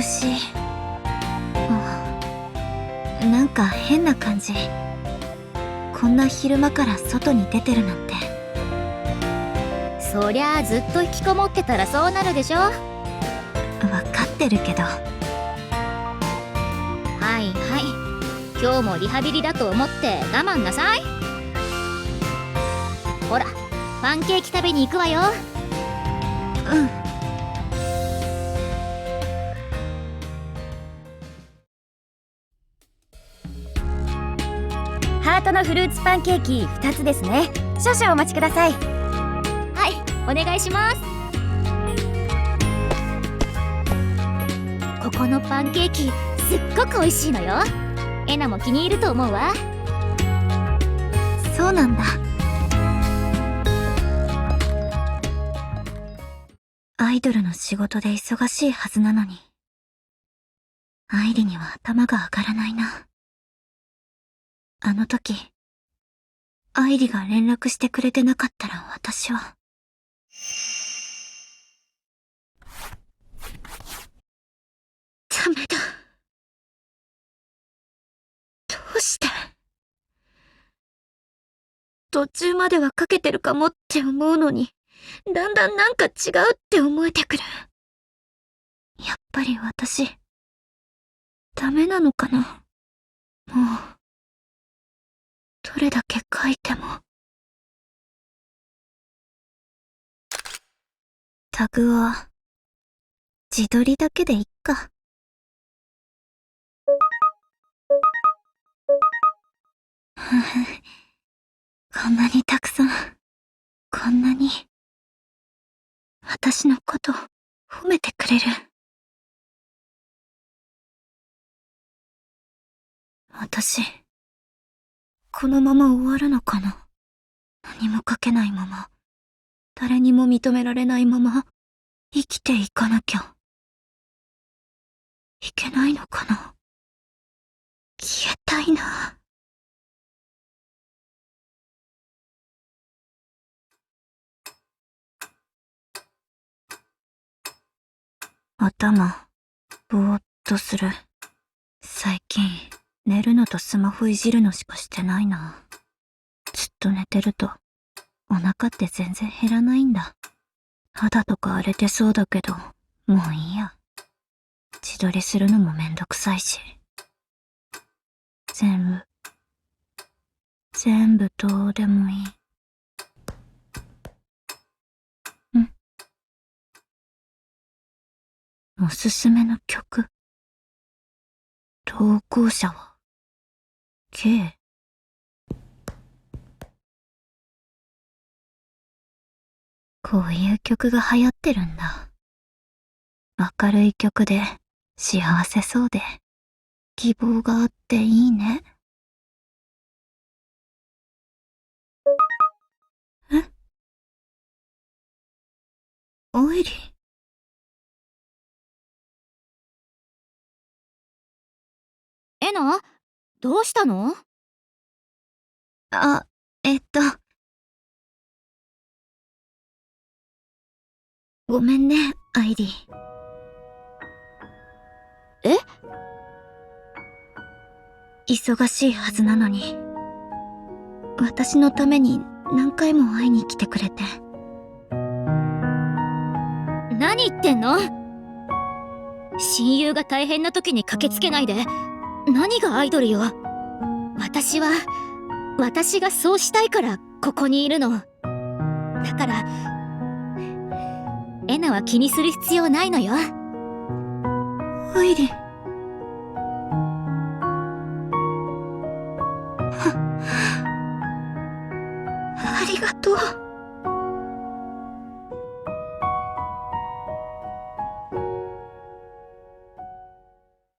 眩しいなんか変な感じ。こんな昼間から外に出てるなんて。そりゃあずっと引きこもってたらそうなるでしょ。は分かってるけど。いはい。今日もリハビリだと思って我慢なさい。ほらパンケーキ食べに行くわよ。うんハートのフルーツパンケーキ2つですね。少々お待ちください。はいお願いします。ここのパンケーキすっごく美味しいのよ。エナも気に入ると思うわ。そうなんだ。アイドルの仕事で忙しいはずなのに。愛理には頭が上がらないなあの時愛理が連絡してくれてなかったら私は。ダメだ。どうして？途中まではかけてるかもって思うのに、だんだんなんか違うって思えてくる。やっぱり私、ダメなのかな？もう、れだけ書いても。タグは、自撮りだけでいっか。ふふこんなにたくさん、こんなに、私のこと褒めてくれる。私、このまま終わるのかな？何も書けないまま、誰にも認められないまま、生きていかなきゃ。いけないのかな？消えたいな。頭、ぼーっとする。最近、寝るのとスマホいじるのしかしてないな。ずっと寝てると、お腹って全然減らないんだ。肌とか荒れてそうだけど、もういいや。自撮りするのもめんどくさいし。全部、全部どうでもいい。おすすめの曲投稿者は？K こういう曲が流行ってるんだ。明るい曲で幸せそうで希望があっていいね。え？オイリーエナどうしたの？あ、えっと。ごめんね、アイリー。え？忙しいはずなのに。私のために何回も会いに来てくれて。何言ってんの？親友が大変な時に駆けつけないで何がアイドルよ？私は私がそうしたいからここにいるのだからエナは気にする必要ないのよアイリー。ありがとう。